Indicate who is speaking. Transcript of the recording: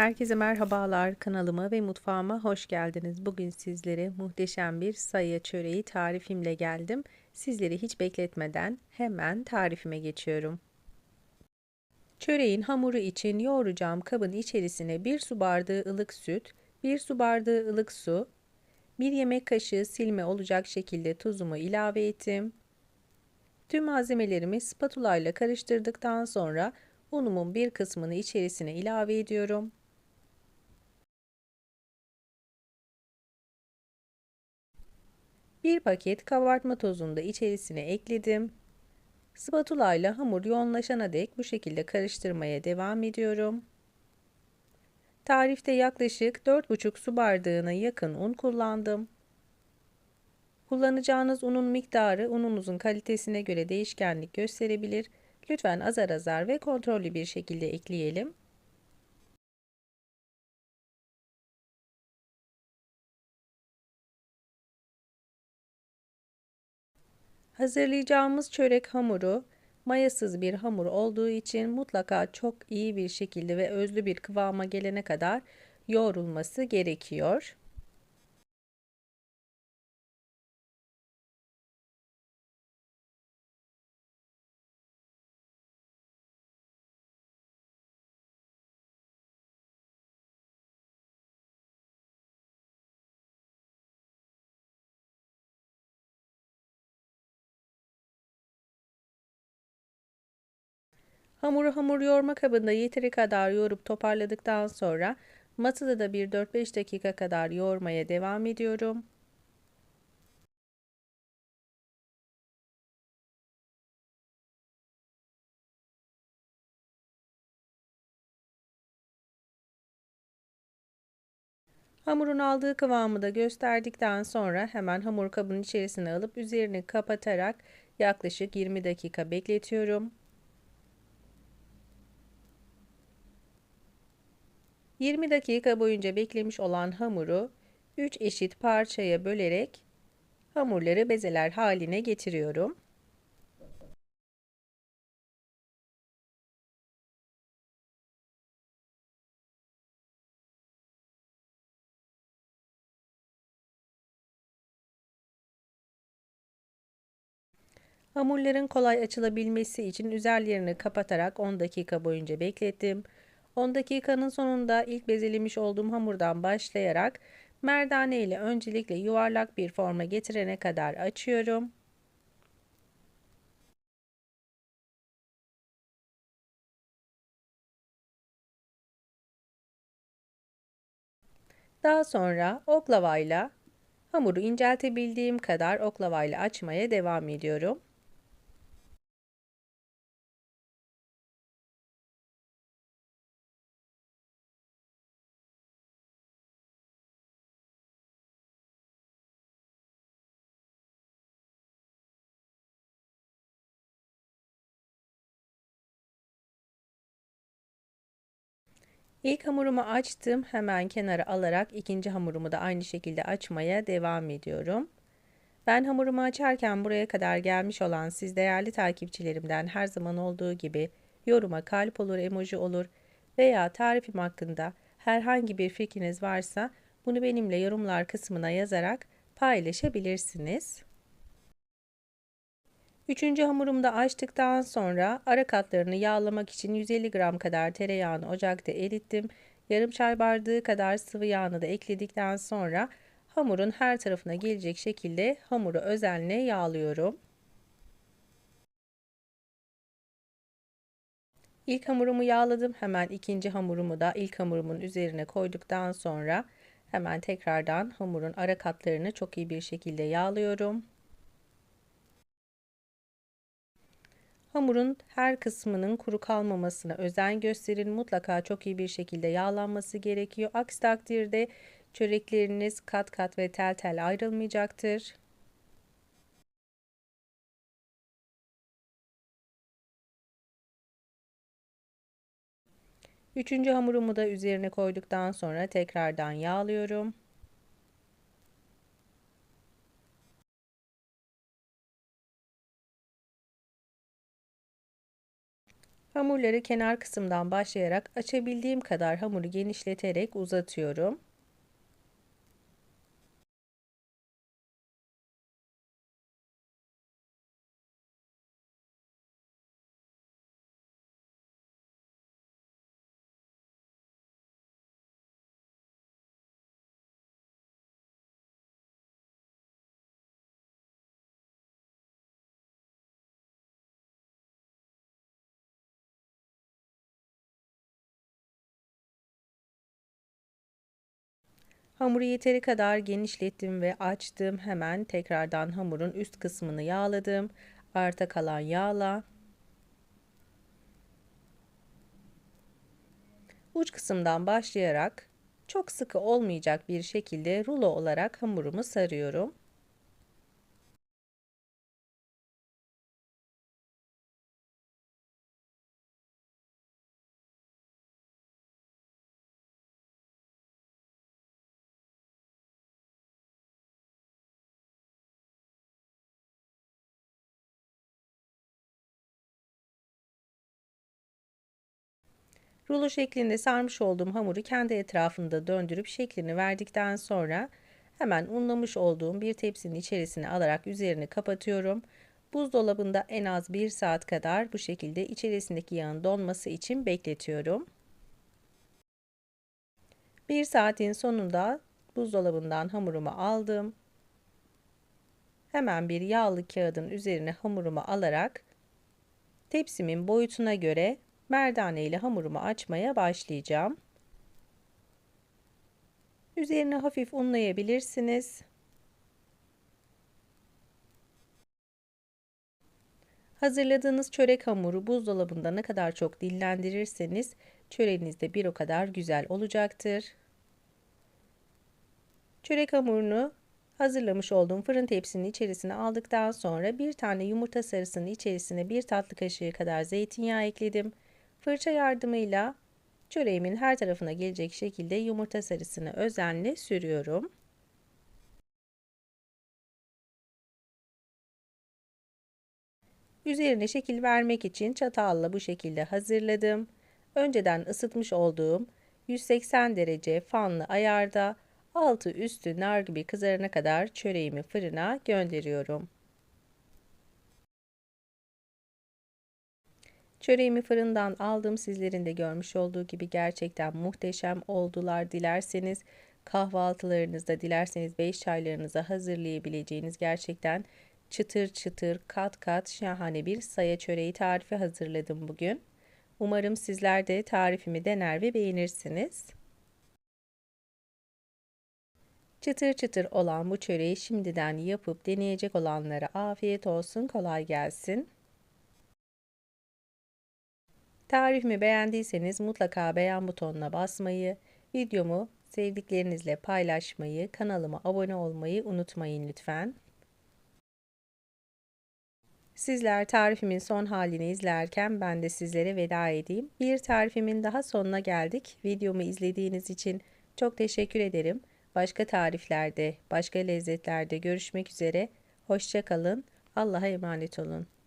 Speaker 1: Herkese merhabalar kanalıma ve mutfağıma hoş geldiniz. Bugün sizlere muhteşem bir sayı çöreği tarifimle geldim. Sizleri hiç bekletmeden hemen tarifime geçiyorum. Çöreğin hamuru için yoğuracağım kabın içerisine 1 su bardağı ılık süt, 1 su bardağı ılık su, 1 yemek kaşığı silme olacak şekilde tuzumu ilave ettim. Tüm malzemelerimi spatula ile karıştırdıktan sonra unumun bir kısmını içerisine ilave ediyorum. Bir paket kabartma tozunu da içerisine ekledim. Spatula ile hamur yoğunlaşana dek bu şekilde karıştırmaya devam ediyorum. Tarifte yaklaşık 4,5 su bardağına yakın un kullandım. Kullanacağınız unun miktarı ununuzun kalitesine göre değişkenlik gösterebilir. Lütfen azar azar ve kontrollü bir şekilde ekleyelim. Hazırlayacağımız çörek hamuru mayasız bir hamur olduğu için mutlaka çok iyi bir şekilde ve özlü bir kıvama gelene kadar yoğrulması gerekiyor. Hamuru hamur yoğurma kabında yeteri kadar yoğurup toparladıktan sonra masada da bir 4-5 dakika kadar yoğurmaya devam ediyorum. Hamurun aldığı kıvamı da gösterdikten sonra hemen hamur kabının içerisine alıp üzerini kapatarak yaklaşık 20 dakika bekletiyorum. 20 dakika boyunca beklemiş olan hamuru 3 eşit parçaya bölerek hamurları bezeler haline getiriyorum. Hamurların kolay açılabilmesi için üzerlerini kapatarak 10 dakika boyunca beklettim. 10 dakikanın sonunda ilk bezelemiş olduğum hamurdan başlayarak merdane ile öncelikle yuvarlak bir forma getirene kadar açıyorum. Daha sonra oklavayla hamuru inceltebildiğim kadar oklavayla açmaya devam ediyorum. İlk hamurumu açtım. Hemen kenara alarak ikinci hamurumu da aynı şekilde açmaya devam ediyorum. Ben hamurumu açarken buraya kadar gelmiş olan siz değerli takipçilerimden her zaman olduğu gibi yoruma kalp olur, emoji olur veya tarifim hakkında herhangi bir fikriniz varsa bunu benimle yorumlar kısmına yazarak paylaşabilirsiniz. Üçüncü hamurumu da açtıktan sonra ara katlarını yağlamak için 150 gram kadar tereyağını ocakta erittim. Yarım çay bardağı kadar sıvı yağını da ekledikten sonra hamurun her tarafına gelecek şekilde hamuru özenle yağlıyorum. İlk hamurumu yağladım. Hemen ikinci hamurumu da ilk hamurumun üzerine koyduktan sonra hemen tekrardan hamurun ara katlarını çok iyi bir şekilde yağlıyorum. Hamurun her kısmının kuru kalmamasına özen gösterin. Mutlaka çok iyi bir şekilde yağlanması gerekiyor. Aksi takdirde çörekleriniz kat kat ve tel tel ayrılmayacaktır. Üçüncü hamurumu da üzerine koyduktan sonra tekrardan yağlıyorum. Hamurları kenar kısımdan başlayarak açabildiğim kadar hamuru genişleterek uzatıyorum. Hamuru yeteri kadar genişlettim ve açtım. Hemen tekrardan hamurun üst kısmını yağladım. Arta kalan yağla. Uç kısımdan başlayarak çok sıkı olmayacak bir şekilde rulo olarak hamurumu sarıyorum. Rulo şeklinde sarmış olduğum hamuru kendi etrafında döndürüp şeklini verdikten sonra hemen unlamış olduğum bir tepsinin içerisine alarak üzerini kapatıyorum. Buzdolabında en az 1 saat kadar bu şekilde içerisindeki yağın donması için bekletiyorum. 1 saatin sonunda buzdolabından hamurumu aldım. Hemen bir yağlı kağıdın üzerine hamurumu alarak tepsimin boyutuna göre merdane ile hamurumu açmaya başlayacağım. Üzerine hafif unlayabilirsiniz. Hazırladığınız çörek hamuru buzdolabında ne kadar çok dinlendirirseniz çöreğiniz de bir o kadar güzel olacaktır. Çörek hamurunu hazırlamış olduğum fırın tepsinin içerisine aldıktan sonra bir tane yumurta sarısının içerisine bir tatlı kaşığı kadar zeytinyağı ekledim. Fırça yardımıyla çöreğimin her tarafına gelecek şekilde yumurta sarısını özenle sürüyorum. Üzerine şekil vermek için çatalla bu şekilde hazırladım. Önceden ısıtmış olduğum 180 derece fanlı ayarda altı üstü nar gibi kızarana kadar çöreğimi fırına gönderiyorum. Çöreğimi fırından aldım. Sizlerin de görmüş olduğu gibi gerçekten muhteşem oldular. Dilerseniz kahvaltılarınızda, dilerseniz beş çaylarınıza hazırlayabileceğiniz gerçekten çıtır çıtır, kat kat şahane bir saya çöreği tarifi hazırladım bugün. Umarım sizler de tarifimi dener ve beğenirsiniz. Çıtır çıtır olan bu çöreği şimdiden yapıp deneyecek olanlara afiyet olsun, kolay gelsin. Tarifimi beğendiyseniz mutlaka beğen butonuna basmayı, videomu sevdiklerinizle paylaşmayı, kanalıma abone olmayı unutmayın lütfen. Sizler tarifimin son halini izlerken ben de sizlere veda edeyim. Bir tarifimin daha sonuna geldik. Videomu izlediğiniz için çok teşekkür ederim. Başka tariflerde, başka lezzetlerde görüşmek üzere. Hoşçakalın. Allah'a emanet olun.